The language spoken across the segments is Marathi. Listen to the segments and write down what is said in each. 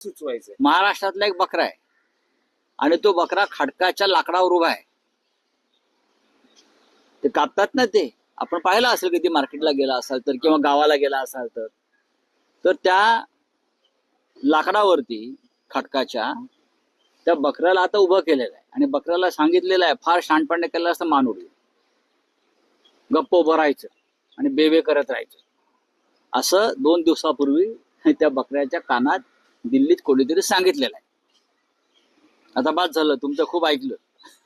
सुचवायचं महाराष्ट्रातला एक बकरा आहे. आणि तो बकरा खडकाच्या लाकडावर उभा आहे. ते कापतात ना ते. आपण पाहिलं असेल कधी मार्केटला गेला असाल तर किंवा गावाला गेला असाल तर. तर त्या लाकडावरती खडकाच्या त्या बकऱ्याला आता उभं केलेलं आहे. आणि बकऱ्याला सांगितलेलं आहे फार शहाणपणे केलं असं मान उडली गप्प उभं राहायचं आणि बेबे करत राहायचं. असं दोन दिवसापूर्वी त्या बकऱ्याच्या कानात दिल्लीत कोणीतरी सांगितलेलं आहे. आता बाद झालं तुमचं खूप ऐकलं.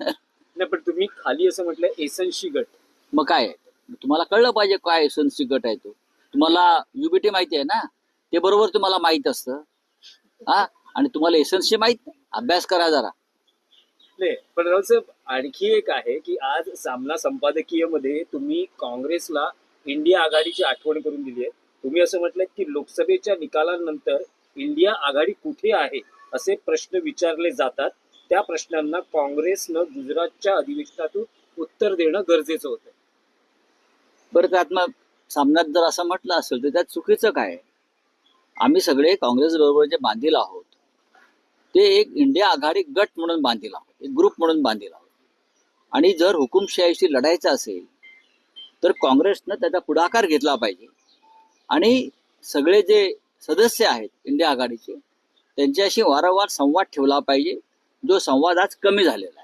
नाही पण तुम्ही खाली असं म्हटलं एसनशी गट. मग काय? आहे? तुम्हाला कळलं पाहिजे काय एसन्सी गट आहे तो. तुम्हाला युबीटी माहिती आहे ना? ते बरोबर तुम्हाला माहीत असतं. हा? आणि तुम्हाला एसन्सी माहीत अभ्यास करा जरा. नाही पण आणखी एक आहे की आज सामना संपादकीयमध्ये तुम्ही काँग्रेसला इंडिया आघाडीची आठवण करून दिली आहे. तुम्ही असं म्हटलं की लोकसभेच्या निकालानंतर इंडिया आघाडी कुठे आहे असे प्रश्न विचारले जातात. त्या प्रश्नांना काँग्रेसनं गुजरातच्या अधिवेशनातून उत्तर देणं गरजेचं होतं. बरं त्यात मग सामन्यात जर असं म्हटलं असेल तर त्यात चुकीचं काय आहे? आम्ही सगळे काँग्रेस बरोबर जे बांधील आहोत ते एक इंडिया आघाडी गट म्हणून बांधील आहोत एक ग्रुप म्हणून बांधील आहोत. आणि जर हुकुमशाहीशी लढायचं असेल तर काँग्रेसनं त्याचा पुढाकार घेतला पाहिजे. आणि सगळे जे सदस्य आहेत इंडिया आघाडीचे. त्यांच्याशी वारंवार संवाद ठेवला पाहिजे. जो संवाद आज कमी झालेला आहे.